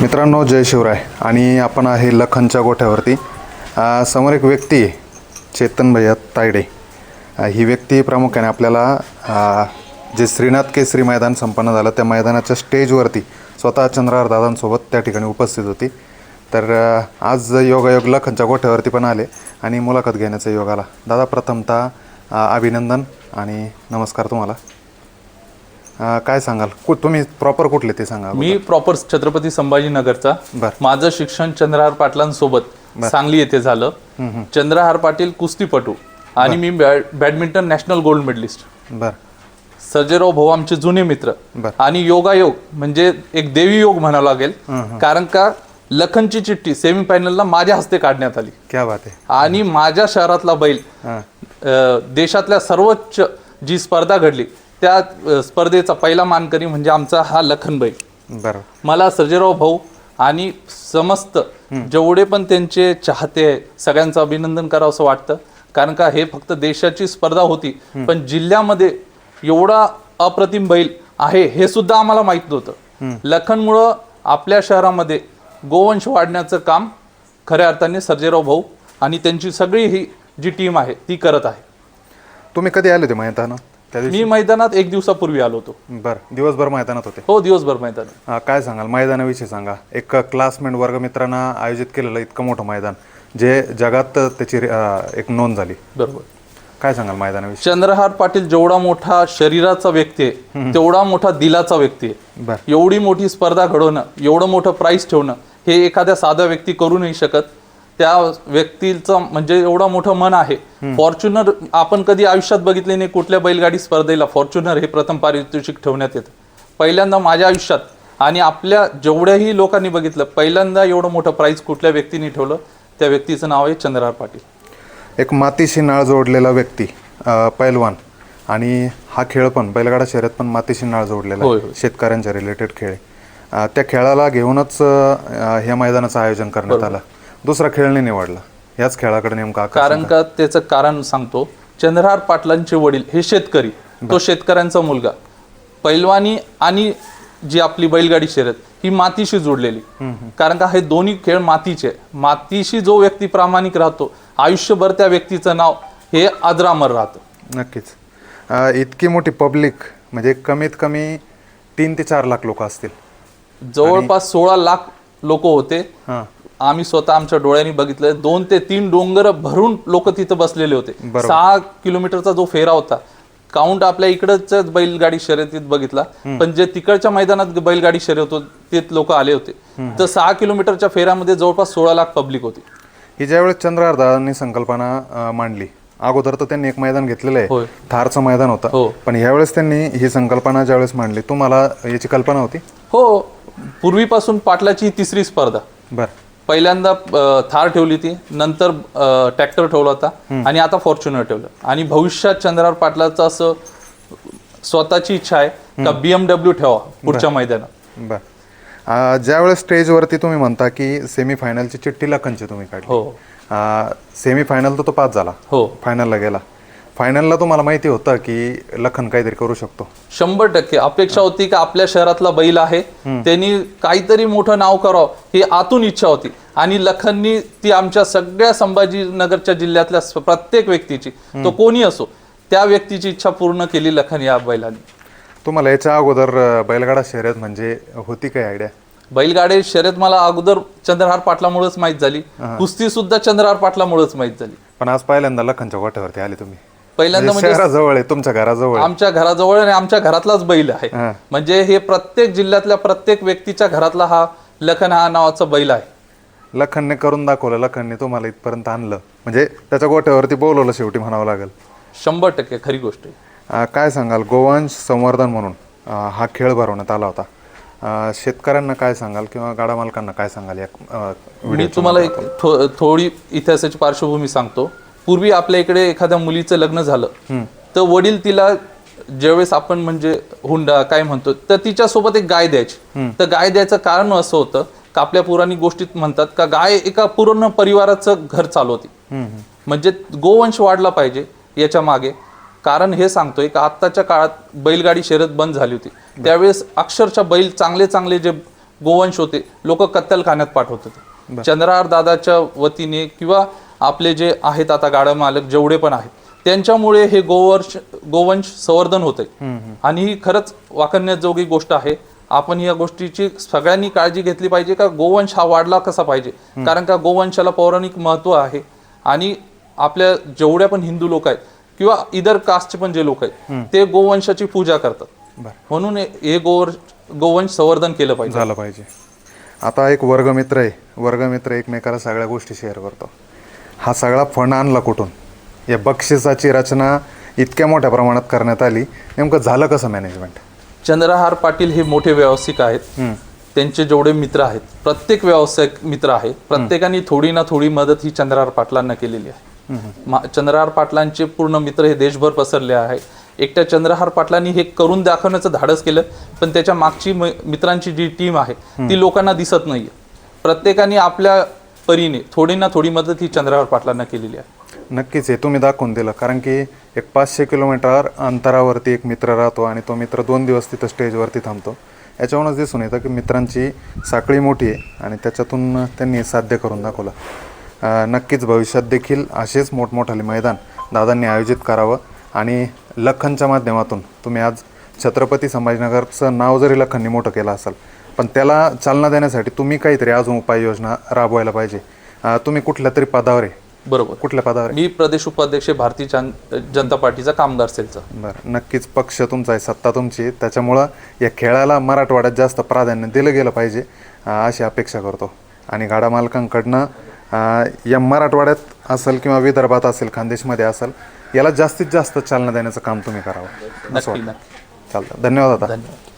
मित्रांनो जय शिवराय. आणि आपण आहे लखनच्या गोठ्यावरती. समोर एक व्यक्ती आहे चेतन भैया तायडे. ही व्यक्ती प्रामुख्याने आपल्याला जे श्रीनाथ केसरी मैदान संपन्न झालं त्या मैदानाच्या स्टेजवरती स्वतः चंद्रार दादांसोबत त्या ठिकाणी उपस्थित होती. तर आज योगायोग लखनच्या गोठ्यावरती पण आले आणि मुलाखत घेण्याचा योग आला. दादा प्रथमतः अभिनंदन आणि नमस्कार तुम्हाला. अ, काय सांगाल? कु तुम्ही प्रॉपर कुठले ते सांगा मी प्रॉपर छत्रपती संभाजीनगरचा. बर. माझं शिक्षण चंद्रहार पाटलांसोबत सांगली येथे झालं. चंद्रहार पाटील कुस्तीपटू. आणि मी बॅड- बॅडमिंटन नॅशनल गोल्ड मेडलिस्ट. बरं. सर्जेराव भाऊ आमचे जुने मित्र. बर. आणि योगायोग म्हणजे एक देवी योग म्हणावं लागेल. कारण का लखनची चिठ्ठी सेमीफायनलला माझ्या हस्ते काढण्यात आली. क्या बात आहे. आणि माझ्या शहरातला बैल अ, देशातल्या सर्वोच्च जी स्पर्धा घडली त्या स्पर्धेचा पहिला मानकरी म्हणजे आमचा हा लखन बैल बरं. मला सर्जेराव भाऊ आणि समस्त जेवढे पण त्यांचे चाहते सगळ्यांचं अभिनंदन करावं असं वाटतं. कारण का हे फक्त देशाची स्पर्धा होती पण जिल्ह्यामध्ये एवढा अप्रतिम बैल आहे हे सुद्धा आम्हाला माहीत नव्हतं. लखनमुळं आपल्या शहरामध्ये गोवंश वाढण्याचं काम खऱ्या अर्थाने सर्जेराव भाऊ आणि त्यांची सगळी ही जी टीम आहे ती करत आहे. तुम्ही कधी आले होते दिवशी मी मैदानात एक दिवसापूर्वी आलो होतो. बरं दिवसभर मैदानात होते? हो दिवसभर मैदान अं, काय सांगाल? मैदानाविषयी सांगा. एक क्लासमेट वर्गमित्रांना आयोजित केलेलं इतकं मोठं मैदान जे जगात त्याची अं, एक नोंद झाली. बरोबर. काय सांगाल मैदानाविषयी? चंद्रहार पाटील जेवढा मोठा शरीराचा व्यक्ती आहे तेवढा मोठा दिलाचा व्यक्ती आहे. बरं. एवढी मोठी स्पर्धा घडवणं एवढं मोठं प्राईज ठेवणं हे एखाद्या साध्या व्यक्ती करू नाही शकत. त्या व्यक्तीचं म्हणजे एवढं मोठं मन आहे. फॉर्च्युनर आपण कधी आयुष्यात बघितले नाही कुठल्या बैलगाडी स्पर्धेला फॉर्च्युनर हे प्रथम पारितोषिक ठेवण्यात येतं. पहिल्यांदा माझ्या आयुष्यात आणि आपल्या जेवढ्याही लोकांनी बघितलं पहिल्यांदा एवढं मोठं प्राईज कुठल्या व्यक्तीने ठेवलं त्या व्यक्तीचं नाव आहे चंद्रहार पाटील. एक मातीशी नाळ जोडलेला व्यक्ती पैलवान. आणि हा खेळ पण बैलगाडा शर्यत पण मातीशी नाळ जोडलेला. शेतकऱ्यांच्या रिलेटेड खेळ त्या खेळाला घेऊनच ह्या मैदानाचं आयोजन करण्यात आलं. दुसरा खेळ नाही निवडला. याच खेळाकडे नेमका आकर्षण कारण का त्याचं कारण सांगतो. चंद्रहार पाटलांचे वडील हे शेतकरी. तो शेतकऱ्यांचा मुलगा. पैलवानी आणि जी आपली बैलगाडी शर्यत ही मातीशी जोडलेली. कारण का हे दोन्ही खेळ मातीचे. मातीशी जो व्यक्ती प्रामाणिक राहतो आयुष्यभर त्या व्यक्तीचं नाव हे अजरामर राहतं. नक्कीच. इतकी मोठी पब्लिक म्हणजे कमीत कमी तीन ते चार लाख लोक असतील. जवळपास सोळा लाख लोक होते. आम्ही स्वतः आमच्या डोळ्यांनी बघितलं. दोन ते तीन डोंगर भरून लोक तिथं बसलेले होते. सहा किलोमीटरचा जो फेरा होता काउंट आपल्या इकडच्याच बैलगाडी शर्यतीत बघितला. पण जे तिकडच्या मैदानात बैलगाडी शर्यत होत ते लोक आले होते. तर सहा किलोमीटरच्या फेऱ्यामध्ये जवळपास सोळा लाख पब्लिक होती. ही ज्यावेळेस चंद्रहार दादांनी संकल्पना मांडली अगोदर तर त्यांनी एक मैदान घेतलेलं आहे. थारचं मैदान होतं. हो. पण यावेळेस त्यांनी ही संकल्पना ज्यावेळेस मांडली तुम्हाला याची कल्पना होती? हो. पूर्वीपासून पाटलाची तिसरी स्पर्धा. बरं. पहिल्यांदा थार ठेवली ती नंतर ट्रॅक्टर ठेवला होता आणि आता फॉर्च्युनर ठेवलं. आणि भविष्यात चंद्रहार पाटलाचं असं स्वतःची इच्छा आहे का बीएमडब्ल्यू ठेवा पुढच्या मैदानात? बरं. ज्यावेळेस स्टेजवरती तुम्ही म्हणता की सेमीफायनलची चिठ्ठी लखनची तुम्ही काढली. हो. सेमीफायनल तर तो पास झाला. हो. फायनलला गेला. फायनलला तुम्हाला माहिती होतं की लखन काहीतरी करू शकतो. शंभर टक्के. अपेक्षा होती की आपल्या शहरातला बैल आहे. त्यांनी काहीतरी मोठं नाव करावं ही आतून इच्छा होती. आणि लखननी ती आमच्या सगळ्या संभाजीनगरच्या जिल्ह्यातल्या प्रत्येक व्यक्तीची तो कोणी असो त्या व्यक्तीची इच्छा पूर्ण केली लखन या बैलाने. तुम्हाला याच्या अगोदर बैलगाडा शर्यत म्हणजे होती काय आयडिया बैलगाडी शर्यत मला अगोदर चंद्रहार पाटलामुळेच माहीत झाली. कुस्ती सुद्धा चंद्रहार पाटलामुळेच माहीत झाली. पण आज पहिल्यांदा लखनच्या गोठ्यावरती आले तुम्ही. पहिल्यांदा म्हणजे म्हणजे शहराजवळ आहे तुमच्या घराजवळ. आमच्या घराजवळ आणि आमच्या घरातलाच बैल आहे. हा. म्हणजे हे प्रत्येक जिल्ह्यातल्या प्रत्येक व्यक्तीच्या घरातला हा लखन हा नावाचा बैल आहे. लखनने करून दाखवलं लखनने तुम्हाला इथपर्यंत आणलं. म्हणजे त्याच्या गोठ्यावरती बोलवलं शेवटी म्हणावं लागेल. शंभर टक्के खरी गोष्ट आहे. अ, काय सांगाल गोवंश संवर्धन म्हणून अ, हा खेळ भरवण्यात आला होता. अ, शेतकऱ्यांना काय सांगाल किंवा गाडा मालकांना काय सांगाल या अ, मी तुम्हाला एक थो- थोडी इतिहासाची पार्श्वभूमी सांगतो. पूर्वी आपल्या इकडे एखाद्या मुलीचं लग्न झालं तर वडील तिला ज्यावेळेस आपण म्हणजे हुंडा काय म्हणतो तर तिच्यासोबत एक गाय द्यायची. तर गाय द्यायचं कारण असं होतं का आपल्या पुराणिक गोष्टीत म्हणतात का गाय एका पूर्ण परिवाराचं घर चालवते. म्हणजे गोवंश वाढला पाहिजे याच्या मागे. कारण हे सांगतोय का आत्ताच्या काळात बैलगाडी शर्यत बंद झाली होती. त्यावेळेस अक्षरशः बैल चांगले चांगले जे गोवंश होते लोक कत्तलखान्यात पाठवत होते. चंद्रहार दादाच्या वतीने किंवा आपले जे आहेत आता गाडा मालक जेवढे पण आहेत त्यांच्यामुळे हे गोवंश गोवंश संवर्धन होते आणि ही खरंच वाकण्याजोगी गोष्ट आहे. आपण या गोष्टीची सगळ्यांनी काळजी घेतली पाहिजे का गोवंश हा वाढला कसा पाहिजे? कारण का गोवंशाला पौराणिक महत्त्व आहे आणि आपल्या जेवढ्या पण हिंदू लोक आहेत किंवा इतर कास्टचे पण जे लोक आहेत ते गोवंशाची पूजा करतात. म्हणून हे- हे गोवर गोवंश संवर्धन केलं पाहिजे. झालं पाहिजे. आता एक वर्गमित्र आहे. वर्गमित्र एकमेकाला सगळ्या गोष्टी शेअर करतो. हा सगळा फंड आणला कुठून? या बक्षिसाची रचना इतक्या मोठ्या प्रमाणात करण्यात आली. नेमकं झालं कसं मॅनेजमेंट चंद्रहार पाटील हे मोठे व्यावसायिक आहेत. त्यांचे जेवढे मित्र आहेत प्रत्येक व्यावसायिक मित्र आहेत प्रत्येकाने थोडी ना थोडी मदत ही चंद्रहार पाटलांना केलेली आहे. चंद्रहार पाटलांचे पूर्ण मित्र हे देशभर पसरले आहे एकट्या चंद्रहार पाटलांनी हे करून दाखवण्याचं धाडस केलं पण त्याच्या मागची मित्रांची जी टीम आहे ती लोकांना दिसत नाहीये. प्रत्येकाने आपल्या परीने थोडी ना थोडी मदत ही चंद्रावर पाटलांना केलेली आहे. नक्कीच हे तुम्ही दाखवून दिलं. कारण की एक पाचशे किलोमीटर अंतरावरती एक मित्र राहतो आणि तो मित्र दोन दिवस तिथं स्टेजवरती थांबतो. याच्यावरूनच दिसून येतं की मित्रांची साखळी मोठी आहे आणि त्याच्यातून त्यांनी साध्य करून दाखवलं. नक्कीच भविष्यात देखील असेच मोठमोठाले मैदान दादांनी आयोजित करावं आणि लखनच्या माध्यमातून तुम्ही आज छत्रपती संभाजीनगरचं नाव जरी लखननी मोठं केलं असाल पण त्याला चालना देण्यासाठी तुम्ही काहीतरी अजून उपाययोजना राबवायला पाहिजे. अं, तुम्ही कुठल्या तरी पदावर आहे? बरोबर. कुठल्या पदावर आहे? मी प्रदेश उपाध्यक्ष आहे भारतीय जन- जनता पार्टीचा कामगार सेलचा. बरं नक्कीच पक्ष तुमचा आहे सत्ता तुमची आहे. त्याच्यामुळं या खेळाला मराठवाड्यात जास्त प्राधान्य दिलं गेलं पाहिजे अं, अशी अपेक्षा करतो. आणि गाडा मालकांकडनं अं, या मराठवाड्यात असेल किंवा विदर्भात असेल खानदेशमध्ये असेल याला जास्तीत जास्त चालना देण्याचं काम तुम्ही करावं. नक्की नक्की. चालतं धन्यवाद आता. धन्यवाद.